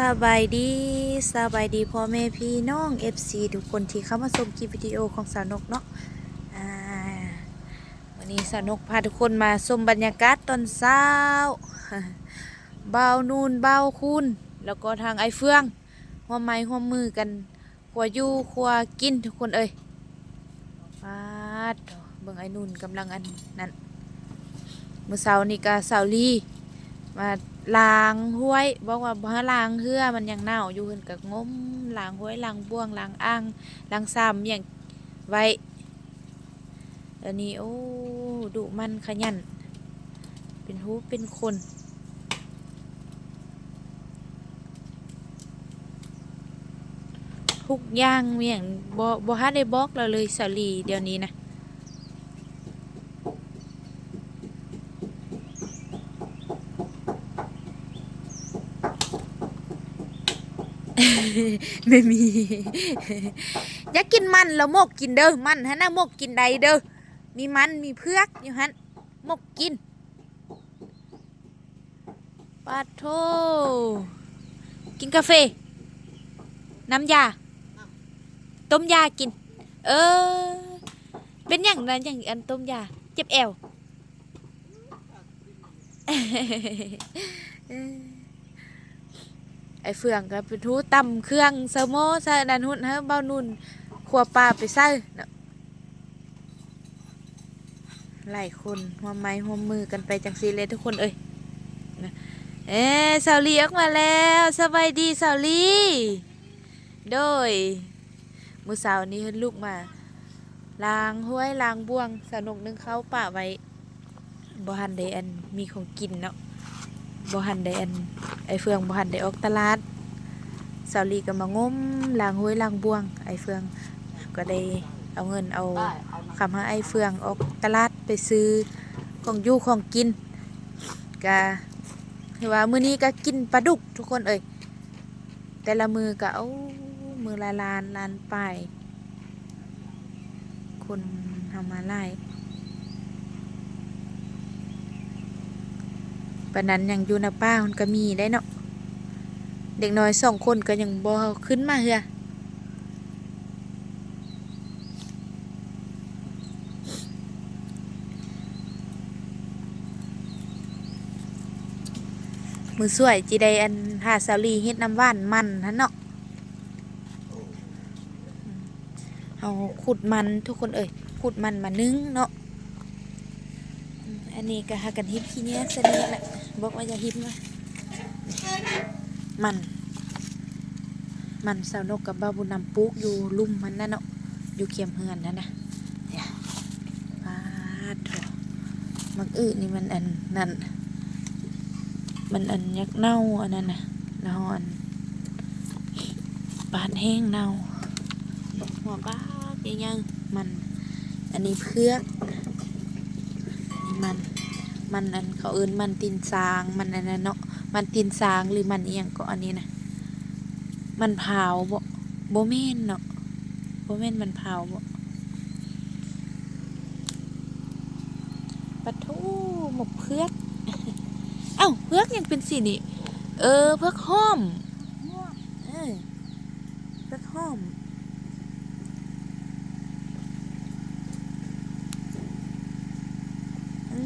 สบายดีสบายดีพ่อแม่พี่น้อง FC ทุกคนที่เข้ามาชมคลิปวิดีโอของสาวนกเนาะวันนี้สาวนกพาทุกคนมาชมบรรยากาศตอนเช้าเบานูนเบาคุณแล้วก็ทางไอเฟืองหัวไม้หัวมือกันขัวอยู่ขัวกินทุกคนเอ้ยปาดเบิ่งไอนุ่นกำลังอันนั้นเมื้อเช้านี่ก็สาวลี มาล้างห้วยบอกว่าบ่ล้างเหือมันยังเน่าอยู่เพิ่นก็งมล้างห้วยล้างบ่วงล้างอ่างล้างซ้ำอย่างไว้อันนี้โอ้ดุมันขยัน เป็นหูเป็นคนทุกอย่างเมียงบ่บ่ฮัดได้บอกเราเลยสาลีเดี๋ยวนี้นะ ไม่มี อยากกินมันแล้วมกกินเด้อมันฮะนะมกกินใดเด้อมีมันมีเพือกอยู่ฮันมกกินปาโทกินกาแฟน้ำยา ต้มยากิน เออ เป็นอย่างนั้นอย่างอันต้มยา เจ็บแอว ไอเฟืองก็ไปทูตำเครื่องเซอร์โมใส่นันหุ่นให้เบานุ่นขัวปลาไปใส่หลายคนหัวไม้หัวมือกันไปจังซีเลยทุกคนเอ้ยเอ๊สาวลีออกมาแล้วสบายดีสาวลีโดยมือสาวนี้เฮ็ดลูกมาล้างห้วยล้างบ่วงสนุกนึงเข้าป่าไว้บ่หันได้อันมีของกินเนาะ บ่หันได้อันไอเฟืองบ่หันได้ออกตลาดสาวลีก็มางมล้างห้วยล้างบ่วง ไอเฟืองก็ได้เอาเงินเอาคำให้ไอเฟืองออกตลาดไปซื้อของอยู่ของกินก็คือว่ามื้อนี้ก็กินปลาดุกทุกคนเอ่ยแต่ละมือก็เอามือละลานลานไปายคนทำมาไล่ ปานนั้นยังอยู่นะป้ามันก็มีได้เนาะเด็กน้อยสองคนก็ยังบ่ขึ้นมาเฮือมือสวยจีได้อันหาสาลีเฮ็ดน้ำว่านมันฮะเนาะเอาขุดมันทุกคนเอ่ยขุดมันมานึ่งเนาะอันนี้ก็หากันฮิปขี้เนี้ยสนิทแหละ บอกว่าจะฮิปนะมัน มันสาวนกกับบ้าบุญนำปุ๊กอยู่ลุ่มมันนั่นเนาะอยู่เขียมเฮือนนั่นนะเนี่ยปาดโถมักอื้อนี่มันอันนั่นมันอันยักเน่าอันนั้นนะแล้วอันปานแห้งเน่าหัวบ้ายังยังมัน อันนี้เพือกนี่มัน มันอันเขาเอิ้นมันตินซางมันอันนั้นเนาะมันตินซางหรือมันเอียงก็อันนี้นะมันเผาบ่บ่แม่นเนาะบ่แม่นมันเผาบ่ปะทูหมกเพือกเอ้าเพือกยังเป็นสีนี่เออเพือกห้อมเออเพือกห้อม อื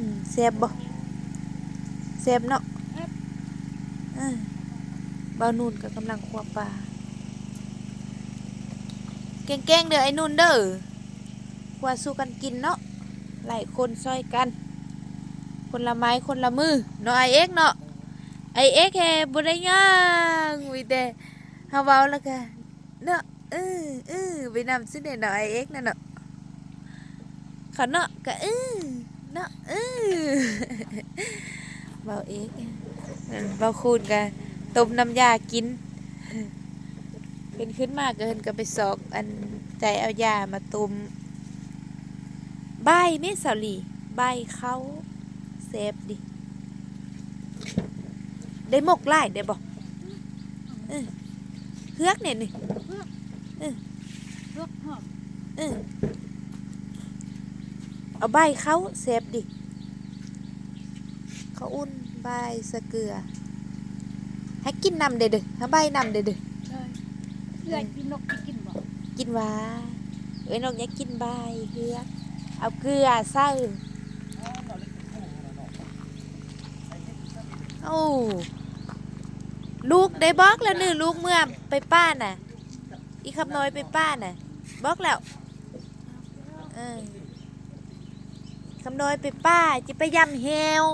มแซ่บบ่แซ่บเนาะเออบ่าวนุ่นก็กำลังควบปลาเก่งๆเด้อไอ้นุ่นเด้อคว่าสู้กันกินเนาะหลายคนซอยกัน คนละไม้คนละมือเนาะไอเอ็กเนาะไอเอ็กแฮบ่ได้ย่างมีแต่เฮาเว้าแล้วก็เนาะเออเออไปนำซื้อเนาะไอเอ็กนั่นเนาะเขาเนาะก็เออ เนาะเออเบาเอกเบาคูณกันต้มน้ำยากิน เป็นขึ้นมากเกินก็ไปสอกอันใจเอายามาต้มใบเมสาลีใบเขาเซฟดิ ได้หมกไล่ได้บอกเออเฮือกเนี่ยนี่ เลือกหอบ เออ เอาใบเขาเซฟดิ เขาอุ่นใบสะเกลือ ให้กินน้ำเด้อเด้อให้ใบน้ำเด้อเด้อใช่เพื่อนกินนกที่กินบ่กินหวาเอ้ยนกอยากกินใบเฮือกเอาเกลือใส่โอ้ลูกได้บอกแล้วนี่ลูกเมื่อไปป้าน่ะ อีคำน้อยไปป้าน่ะ บอกแล้วเออ คำน้อยไปป้าจะไปยำเฮว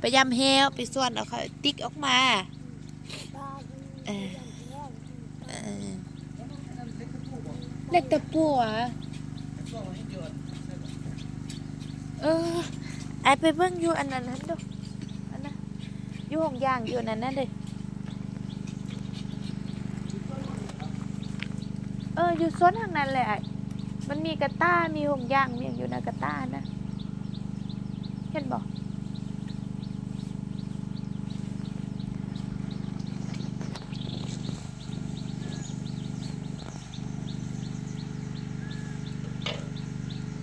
ไปยำเฮวไปส่วนเอาเขาติ๊กออกมาเออเออเล็กตะปัวเออไอไปเบิ่งอยู่อันนั้นนั้นดูอันนั้นอยู่ห้องย่างอยู่อันนั้นนั่นเด้เอออยู่โซนทางนั้นแหละไอ้มันมีกระต้ามีห้องย่างมีอย่างอยู่ในะกระต้านะเห็นบอก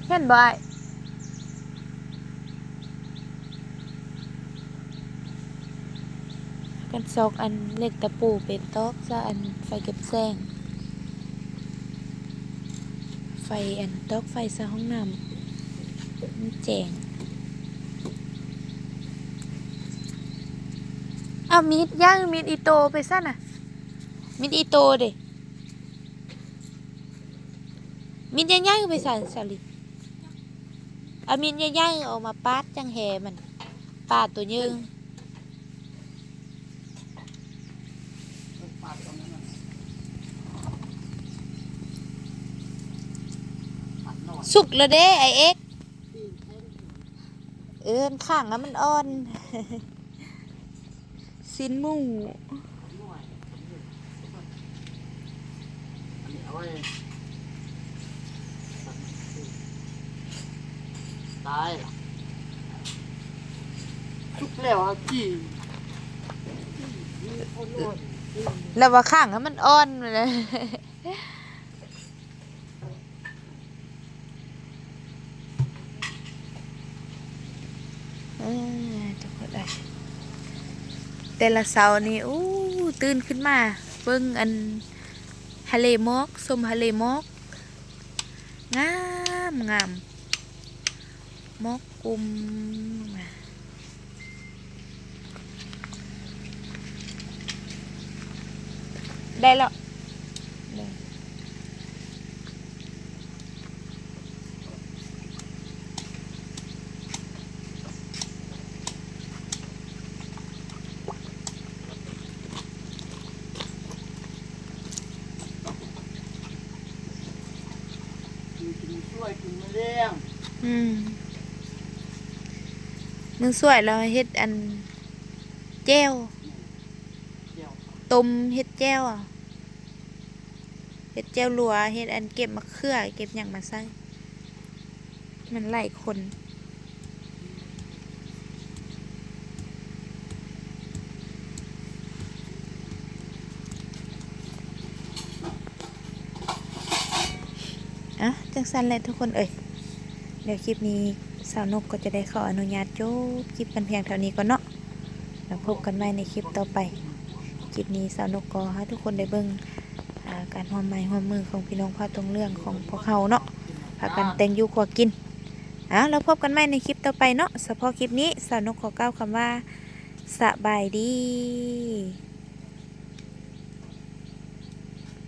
เห็นบ่ไอ้กันซอกอันเล็กตะปูเป็นตอกซะอันไฟเก็บแสงไฟอันตอกไฟซะห้องน้ำแจง เอามีดย่างมีดอีโตไปซะน่ะมีดอีโตเด้มีดย่างๆไปใส่นสลิเอามีดย่างๆออกมาปาดจังแหมันปาดตัวยืงสุกแล้วเด้ไอเอ็กเอินข้างแล้วมันอ่อน สินหมูตายล่ะทุกแล้วอะกี่แล้วว่าข้างแล้วมันอ่อนเลยเออทุกคนเลย แต่ละเสาร์นี่อู้ตื่นขึ้นมาเบิ่งอันทะเลหมอกสมทะเลหมอกงามงามหมอกกลุ่มได้แล้วได้กินกินช่วยกินมาเลี้ยง อืมมึงสวยแล้วเฮ็ดอันแจ้วต้มเฮ็ดแจ้วอะเฮ็ดแจ้วรัวเฮ็ดอันเก็บมะเขือเก็บหยังมาใส่มันไหลคนอะจังสันเลยทุกคนเอ่ย เดี๋ยวคลิปนี้สาวนกก็จะได้ขออนุญาตจบคลิปกันเพียงเท่านี้ก่อนเนาะแล้วพบกันใหม่ในคลิปต่อไป คลิปนี้สาวนกก็ให้ทุกคนได้เบิ่งการหอมไม้หอมมือของพี่น้องพาตรงเรื่องของพวกเขาเนาะพากันแต่งยู่ขวากินอะแล้วพบกันใหม่ในคลิปต่อไปเนาะเฉพาะคลิปนี้สาวนกขอกล่าวคำว่าสบายดี